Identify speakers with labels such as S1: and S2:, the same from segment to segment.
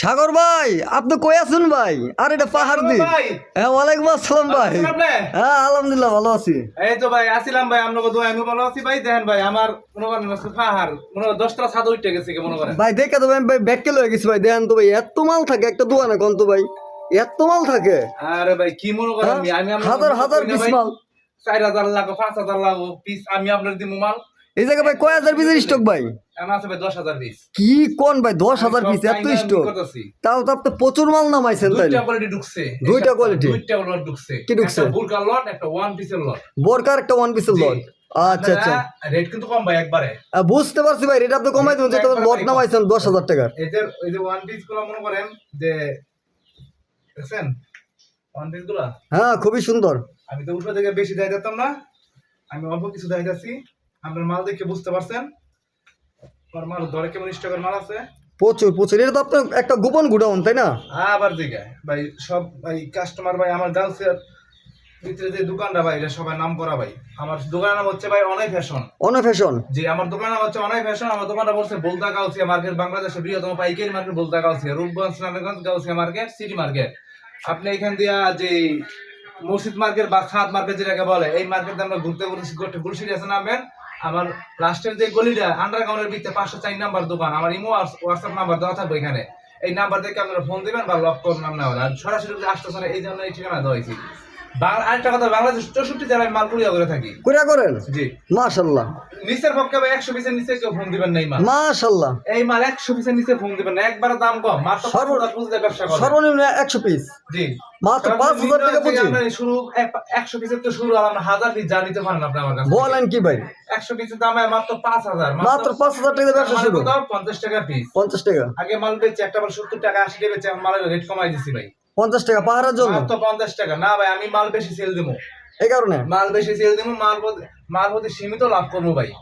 S1: সাগর ভাই আপনি কই আছেন ভাই? আর এটা পাহাড় দি হ্যাঁ ওয়ালাইকুম আসসালাম ভাই। হ্যাঁ আলহামদুলিল্লাহ ভালো আছি।
S2: এই তো ভাই আসিলাম ভাই আপনাকে দোয়া আমি ভালো আছি। ভাই দেখেন ভাই আমার মনে করেন পাহাড় মনে করেন দশটা ছাদ উঠে গেছে কি মনে করেন?
S1: ভাই দেখে তো ভাই ভাই ব্যাগকে লয়ে গেছি ভাই। দেখেন তো ভাই এত মাল থাকে একটা দোকানে কোন তো ভাই? এত মাল থাকে।
S2: আরে ভাই কি মনে করেন আমি? আমি
S1: হাজার হাজার পিস মাল।
S2: চার হাজার লাগো পাঁচ হাজার লাগো পিস আমি আপনার দিব মাল।
S1: এই ভাই কয় হাজার পিসের স্টক ভাই? কি কোন ভাই? দশ হাজার পিস এত স্টক তাও তো আপনি প্রচুর মাল নামাইছেন তাই
S2: দুইটা কোয়ালিটি
S1: কি ঢুকছে?
S2: বুরকার একটা ওয়ান পিসের লট
S1: আচ্ছা আচ্ছা।
S2: রেট কিন্তু কম ভাই একবারে।
S1: বুঝতে পারছি ভাই এটা আপনি কমাই দেবেন যেটা লট নামাইছেন দশ হাজার টাকার।
S2: এদের ওই যে ওয়ান পিসগুলো মনে করেন যে দেখছেন? ওয়ান পিসগুলা?
S1: হ্যাঁ খুবই সুন্দর।
S2: আমি তো থেকে বেশি দিতাম না। আমি অল্প কিছু যাচ্ছি আপনার মাল দেখে বুঝতে পারছেন আমার মাল দরে কেমন স্টকের মাল আছে
S1: প্রচুর প্রচুর এটা তো আপনার একটা গোপন গুডাউন তাই না
S2: আবার দিকে ভাই সব ভাই কাস্টমার ভাই আমার গার্লসের ভিতরে যে দোকানটা ভাই এটা সবাই নাম করা ভাই আমার দোকানের নাম হচ্ছে ভাই অনেক ফ্যাশন
S1: অন ফ্যাশন
S2: জি আমার দোকানের নাম হচ্ছে অনেক ফ্যাশন আমার দোকানটা বলছে বলতা গাউসিয়া মার্কেট বাংলাদেশের বৃহত্তম পাইকারি মার্কেট বলতা Gausia Rupganj Narayanganj Gausia market city market আপনি এখান দিয়া যে মসজিদ মার্কেট বা খাদ মার্কেট যেটাকে বলে এই মার্কেট আমরা ঘুরতে ঘুরতে গুলশিরি আছে নামবেন আমার লাস্টের যে গলিটা আন্ডারগ্রাউন্ডের ভিতরে পাঁচশো চার নাম্বার দোকান, আমার ইমো হোয়াটসঅ্যাপ নাম্বার দেওয়া থাকবে এখানে। এই নাম্বার থেকে আপনারা ফোন দিবেন বা লক করুন আর সরাসরি আসতে এই জন্য এই ঠিকানা দেওয়া হয়েছি। আরেকটা কথা বাংলাদেশ চৌষট্টি জেলায় মাল কুড়িয়া করে থাকি।
S1: করে করেন?
S2: জি।
S1: মাশাল্লাহ।
S2: নিচের পক্ষে একশো পিসের নিচে কেউ ফোন দিবেন না এই মাল।
S1: মাশাল্লাহ।
S2: এই মাল একশো পিসের নিচে ফোন দিবেন না একবারে দাম কম। মাত্র পাঁচ
S1: সর্ব-
S2: হাজার পুঁজিতে ব্যবসা করেন
S1: সর্বনিম্ন একশো পিস।
S2: জি।
S1: মাত্র পাঁচ হাজার টাকা পুঁজি?
S2: শুরু একশো পিসের তো শুরু আর হাজার পিস যা নিতে পারেন আপনি আমার কাছে
S1: বলেন কি ভাই?
S2: একশো পিসের দাম মাত্র পাঁচ হাজার।
S1: মাত্র পাঁচ হাজার টাকা ব্যবসা শুরু।
S2: পঞ্চাশ টাকা পিস
S1: পঞ্চাশ টাকা।
S2: আগে মাল বেচে একটা মাল সত্তর টাকা আশি টাকা বেচে মালের রেট কমাই দিছি ভাই।
S1: পঞ্চাশ টাকা পাহাড়ের জন্য?
S2: পঞ্চাশ টাকা। না ভাই আমি মাল বেশি সেল দেবো।
S1: এই কারণে?
S2: মাল বেশি সেল দেবো মাল মাল প্রতি সীমিত লাভ করব ভাই।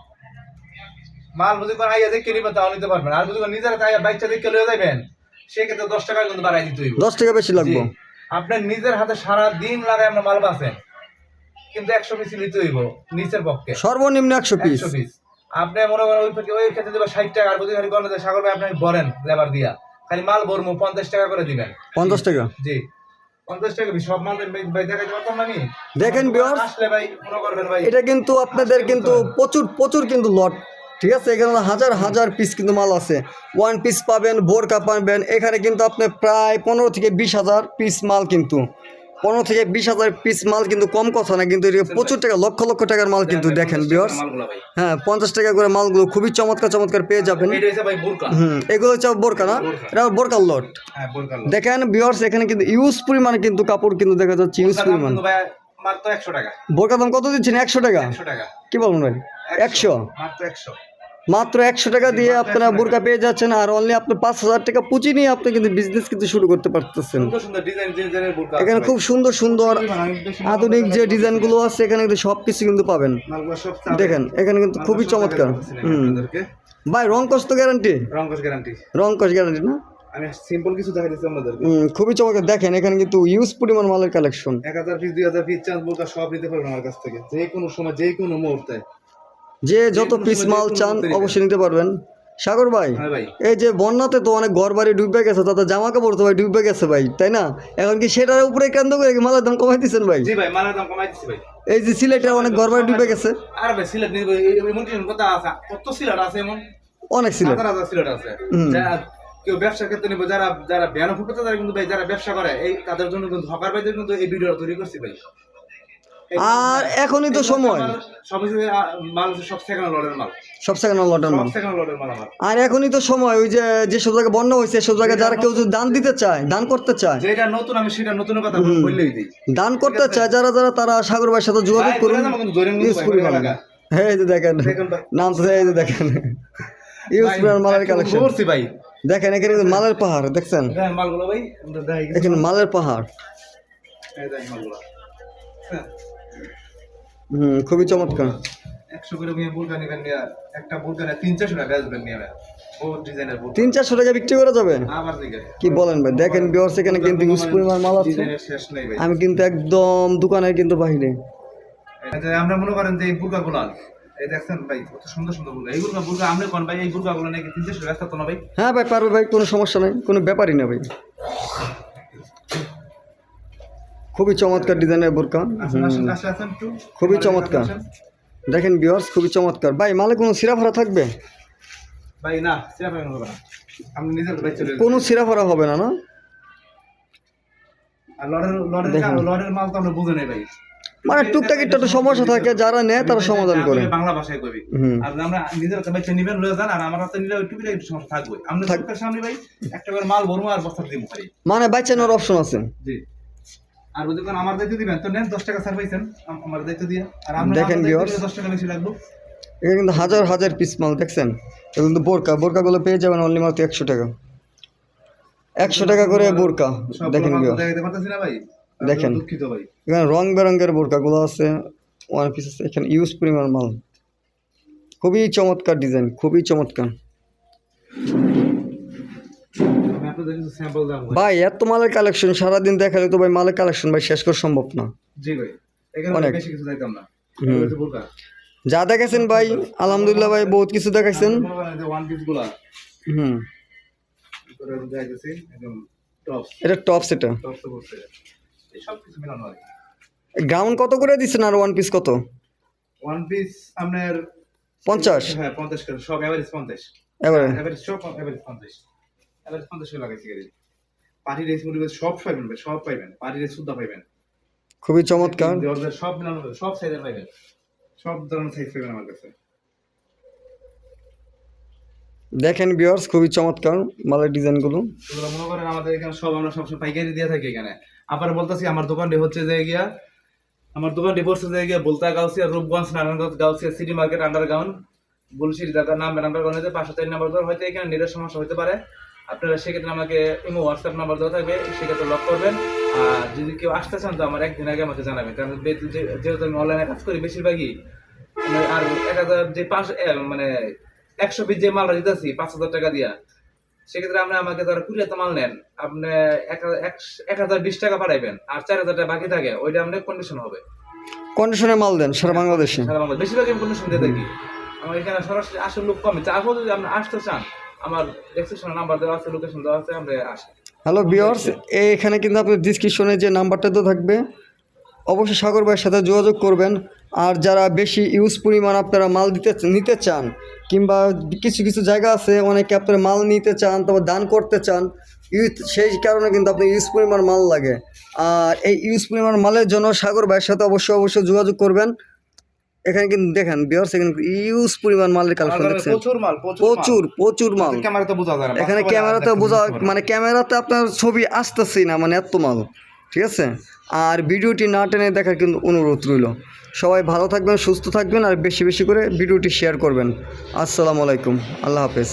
S2: মাল যদি কোনো আইয়া দেখে নিবেন তাও নিতে পারবেন আর যদি নিজের আইয়া বাইকটা দেখে লয়ে যাবেন সেক্ষেত্রে দশ টাকা কিন্তু বাড়াই দিতে হইব।
S1: দশ টাকা বেশি লাগবে।
S2: আপনার নিজের হাতে সারা দিন লাগায় আপনার মাল বাঁচেন। কিন্তু একশো পিস নিতে হইব নিচের পক্ষে।
S1: সর্বনিম্ন একশো পিস
S2: একশো পিস আপনি মনে করেন ওই থেকে- ওই ক্ষেত্রে দেবেন ষাট টাকা আর যদি খালি গণনা সাগর ভাই আপনি বলেন লেবার দিয়া। খালি মাল ভরমু পঞ্চাশ টাকা করে দিবেন।
S1: পঞ্চাশ টাকা?
S2: জি।
S1: দেখেন এটা কিন্তু আপনাদের কিন্তু প্রচুর প্রচুর কিন্তু লট ঠিক আছে? এখানে হাজার হাজার পিস কিন্তু মাল আছে। ওয়ান পিস পাবেন বোরকা পাবেন এখানে কিন্তু আপনি প্রায় পনেরো থেকে বিশ হাজার পিস মাল কিন্তু। পনেরো থেকে বিশ হাজার পিস মাল কিন্তু কম কথা না কিন্তু প্রচুর টাকা লক্ষ লক্ষ টাকার মাল কিন্তু দেখেন বিয়ার্স হ্যাঁ পঞ্চাশ টাকা করে মালগুলো খুবই চমৎকার চমৎকার পেয়ে যাবেন। হুম এগুলো হচ্ছে বোরকা না? এটা বোরকার লট
S2: হ্যাঁ
S1: দেখেন বিয়ার্স এখানে কিন্তু ইউজ পরিমাণে কিন্তু কাপড় কিন্তু দেখা যাচ্ছে ইউজ পরিমাণ।
S2: ভাই মাত্র একশো টাকা।
S1: বোরকা দাম কত দিচ্ছেন? একশো টাকা?
S2: একশো টাকা।
S1: কি বলবেন ভাই? একশো।
S2: মাত্র একশো
S1: টাকা দিয়ে আপনারা বোরকা পেয়ে যাচ্ছেন আর অনলি আপনি পাঁচ হাজার টাকা পুঁজি নিয়ে আপনি কিন্তু বিজনেস কিন্তু শুরু করতে পারতেছেন।
S2: সুন্দর সুন্দর ডিজাইন ডিজাইনের বুরকা
S1: এখানে খুব সুন্দর সুন্দর আধুনিক যে ডিজাইনগুলো আছে এখানে কিন্তু সব কিছু কিন্তু পাবেন। দেখেন এখানে কিন্তু খুবই চমৎকার। হুম। ভাই রং কষ্ট গ্যারান্টি
S2: রঙ্গস গ্যারান্টি
S1: রং কষ্ট গ্যারান্টি না?
S2: আমি সিম্পল কিছু দেখা দিচ্ছি আপনাদেরকে।
S1: খুবই চমৎকার। দেখেন এখানে কিন্তু ইউজ পরিমাণ মালের কালেকশন
S2: এক হাজার পিস দুই হাজার পিস চান্স বোরকা সব নিতে পারবেন আমার কাছ থেকে। যে কোনো সময় যে কোনো মুহূর্তে।
S1: যে যত পিস মাল চান অবশ্যই নিতে পারবেন। সাগর ভাই
S2: হ্যাঁ ভাই।
S1: এই যে বন্যাতে তো অনেক ঘর বাড়ি ডুবে গেছে তাতে জামা কাপড় তো ভাই ডুবে গেছে ভাই তাই না? এখন কি সেটার উপরে কেন্দ্র করে মালের দাম কমাই দিচ্ছেন ভাই?
S2: জি ভাই মালের দাম কমাই দিচ্ছি ভাই।
S1: এই যে সিলেটে অনেক ঘর বাড়ি ডুবে গেছে।
S2: আর ভাই সিলেট এমন কথা আছে কত সিলেট আছে এমন?
S1: অনেক সিলেট।
S2: হাজার সিলেট আছে। কেউ ব্যবসার ক্ষেত্রে নিবে যারা যারা বিয়ানো ফুটে তারা কিন্তু ভাই যারা ব্যবসা করে এই তাদের জন্য কিন্তু হকার ভাইদের কিন্তু এই ভিডিও তৈরি করছি ভাই।
S1: আর এখনই তো সময়।
S2: সব সেকেন্ড লটের মাল
S1: আর এখনই তো সময় ওই যে যেসব জায়গায় বন্যা হয়েছে সব জায়গায় যারা কেউ যদি দান দিতে চায় দান করতে চায়।
S2: যেটা নতুন আমি সেটা নতুন কথা বললেই দিই।
S1: দান করতে চায় যারা যারা তারা সাগর ভাইয়ের সাথে যোগাযোগ করুন। ইউজ। হ্যাঁ এই যে দেখেন। নাম তো এই যে দেখেন। ইউজ মালের কালেকশন
S2: ভাই।
S1: দেখেন এখানে মালের পাহাড় দেখছেন। এখানে মালের পাহাড়। হুম খুবই চমৎকার।
S2: একশো করে নিয়ে বুলকা নেবেন নিয়ে একটা বুলকা নিয়ে তিন চারশো টাকা নিয়ে
S1: তিন চারশো টাকা বিক্রি করা যাবে? কি বলেন ভাই? দেখেন এখানে কিন্তু ইউজ পরিমাণ মাল আছে। আমি কিন্তু একদম দোকানের কিন্তু বাহিরে
S2: আমরা মনে করেন যে এই বুলকা এই দেখছেন ভাই কত সুন্দর সুন্দর এই আপনি কোন ভাই? এই নাকি তিন চারশো ব্যস্ত তো না ভাই?
S1: হ্যাঁ ভাই পারবে ভাই কোনো সমস্যা নাই কোনো ব্যাপারই না ভাই। খুবই চমৎকার ডিজাইনের বোরকা। খুবই চমৎকার। দেখেন বিয়ার্স খুবই চমৎকার। ভাই মালে কোনো সিরা ভরা থাকবে। কোনো সিরা ভরা হবে না না? মানে টুকটাক একটু সমস্যা থাকে যারা নেয় তারা সমাধান করে।
S2: আমি বাংলা ভাষায় কবি। আর আমরা নিজের হাতে বাইচে নিবেন লয়ে যান আর আমার হাতে নিলে একটু বিলে একটু সমস্যা থাকবে। আমরা সামনে ভাই একটা করে মাল ভরবো আর বস্তা দিব ভাই
S1: মানে বাচ্চানোর অপশন আছে।
S2: জি। আর আমার দায়িত্ব দিবেন? তো নেন দশ টাকা স্যার পাইছেন আমার দায়িত্ব দিয়ে। আর আমরা
S1: দেখেন।
S2: দশ টাকা বেশি লাগবে।
S1: এখানে কিন্তু হাজার হাজার পিস মাল দেখছেন? এগুলো কিন্তু বোরকা। বোরকাগুলো পেয়ে যাবেন অনলি মাত্র একশো টাকা। একশো টাকা করে বোরকা দেখেন দেখেন।
S2: দুঃখিত ভাই।
S1: এখানে রং বেরঙের বোরকাগুলো আছে ওয়ান পিস আছে এখানে ইউজ পরিমাণ মাল। খুবই চমৎকার ডিজাইন খুবই চমৎকার।
S2: আপনাদের কিছু স্যাম্পল দাম
S1: ভাই এত মালের কালেকশন সারাদিন দেখালে তো ভাই মালের কালেকশন ভাই শেষ করা সম্ভব না।
S2: জি ভাই এখানে বেশি কিছু চাইতাম না।
S1: হুম।
S2: ওই যে
S1: দেখাইছেন ভাই আলহামদুলিল্লাহ ভাই বহুত কিছু দেখাইছেন।
S2: ওয়ান পিসগুলা।
S1: হুম।
S2: করে দেখাইতেছি
S1: এটা গ্রাউন্ড কত করে দিচ্ছেন আর ওয়ান পিস কত?
S2: ওয়ান পিস আপনার
S1: পঞ্চাশ।
S2: হ্যাঁ পঞ্চাশ করে। সব অ্যাভারেজ পঞ্চাশ। অ্যাভারেজ সব অ্যাভারেজ পঞ্চাশ। পঞ্চাশ লাগাইছি গাড়ি পার্টি রেস মুড়ি সব পাইবেন সব পাইবেন পার্টি রেস সুদ্ধা পাইবেন।
S1: খুবই চমৎকার।
S2: সব মিলানো সব সাইজের পাইবেন। সব ধরনের সাইজ পাইবেন আমার কাছে।
S1: দেখেন বিয়ার্স খুবই চমৎকার মালের ডিজাইনগুলো।
S2: এগুলো মনে করেন আমাদের এখানে সব আমরা সবসময় পাইকারি দিয়ে থাকি এখানে। আবার বলতেছি আমার দোকানটি হচ্ছে যে গিয়া আমার দোকানটি পড়ছে যে গিয়া বলতা Gausia Rupganj Narayanganj Gausia city market underground গুলশিরি দেখা নাম আন্ডারগ্রাউন্ডে পাঁচশো চার নাম্বার হয়তো এখানে নিজের সমস্যা হতে পারে। আপনারা সেক্ষেত্রে আমাকে ইমো হোয়াটসঅ্যাপ নাম্বার দেওয়া থাকবে সেক্ষেত্রে লক করবেন। আর যদি কেউ আসতে চান তো আমার একদিন আগে আমাকে জানাবেন। কারণ যেহেতু আমি অনলাইনে কাজ করি বেশিরভাগই আর এক হাজার যে পাঁচ মানে একশো পিস যে মালটা দিতেছি পাঁচ হাজার টাকা দিয়া সেক্ষেত্রে আপনি আমাকে ধরো কুড়ি হাজার মাল নেন আপনি এক হাজার- বিশ টাকা পাঠাইবেন আর চার হাজার টাকা বাকি থাকে ওইটা আপনার কন্ডিশন হবে।
S1: কন্ডিশনে মাল দেন সারা বাংলাদেশে।
S2: সারা বেশিরভাগ আমি কন্ডিশন দিয়ে থাকি। আমার এখানে সরাসরি আসল লোক কমে তারপর যদি আপনি আসতে চান আমার ডেসক্রিপশনে নাম্বার দেওয়া আছে লোকেশন দেওয়া আছে আপনি আসেন
S1: হ্যালো বিয়ার্স এখানে কিন্তু আপনার ডিসক্রিপশনে যে নাম্বারটা তো থাকবে, অবশ্যই সাগর ভাইয়ের সাথে যোগাযোগ করবেন। আর যারা বেশি ইউজ পরিমাণ আপনারা মাল দিতে, নিতে চান, কিংবা কিছু কিছু জায়গা আছে, অনেকে আপনারা মাল নিতে চান, তারপর দান করতে চান সেই কারণে কিন্তু আপনার ইউজ পরিমাণ মাল লাগে। আর এই ইউজ পরিমাণ মালের জন্য সাগর ভাইয়ের সাথে অবশ্যই অবশ্যই যোগাযোগ করবেন। এখানে কিন্তু দেখেন বিহার এখানে ইউজ পরিমাণ মালের কালেকশন দেখছেন।
S2: প্রচুর মাল
S1: প্রচুর প্রচুর মাল।
S2: ক্যামেরাতে বোঝা যায়
S1: এখানে ক্যামেরাতে বোঝা। মানে ক্যামেরাতে আপনার ছবি আসতেছেই না মানে এত মাল ঠিক আছে? আর ভিডিওটি না টেনে দেখার কিন্তু অনুরোধ রইল। সবাই ভালো থাকবেন সুস্থ থাকবেন আর বেশি বেশি করে ভিডিওটি শেয়ার করবেন। আসসালামু আলাইকুম আল্লাহ হাফেজ।